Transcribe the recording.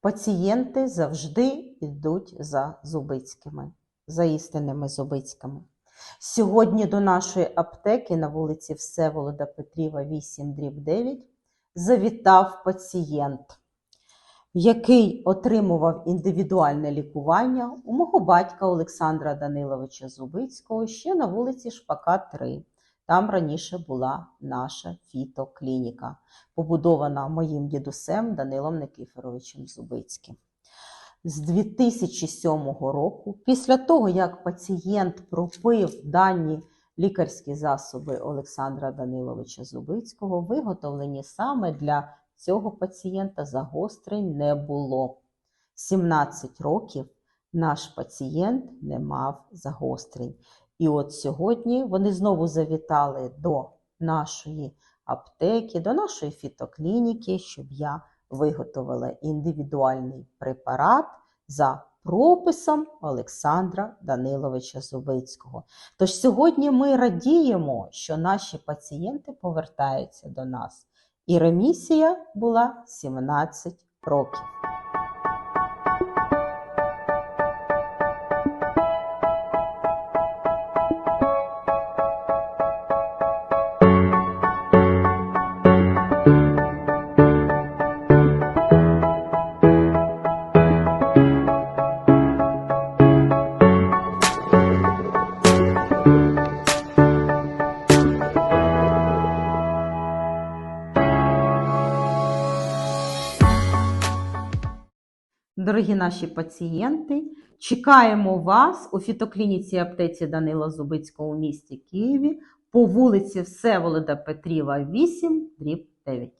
Пацієнти завжди йдуть за Зубицькими, за істинними Зубицькими. Сьогодні до нашої аптеки на вулиці Всеволода Петріва, 8 дріб 9, завітав пацієнт, який отримував індивідуальне лікування у мого батька Олександра Даниловича Зубицького ще на вулиці Шпака 3. Там раніше була наша фітоклініка, побудована моїм дідусем Данилом Никифоровичем Зубицьким. З 2007 року, після того, як пацієнт пропив дані лікарські засоби Олександра Даниловича Зубицького, виготовлені саме для цього пацієнта загострень не було. 17 років наш пацієнт не мав загострень. І от сьогодні вони знову завітали до нашої аптеки, до нашої фітоклініки, щоб я виготовила індивідуальний препарат за прописом Олександра Даниловича Зубицького. Тож сьогодні ми радіємо, що наші пацієнти повертаються до нас. І ремісія була 17 років. Дорогі наші пацієнти, чекаємо вас у фітоклініці аптеці Данила Зубицького у місті Києві по вулиці Всеволода Петріва, 8, дріб 9.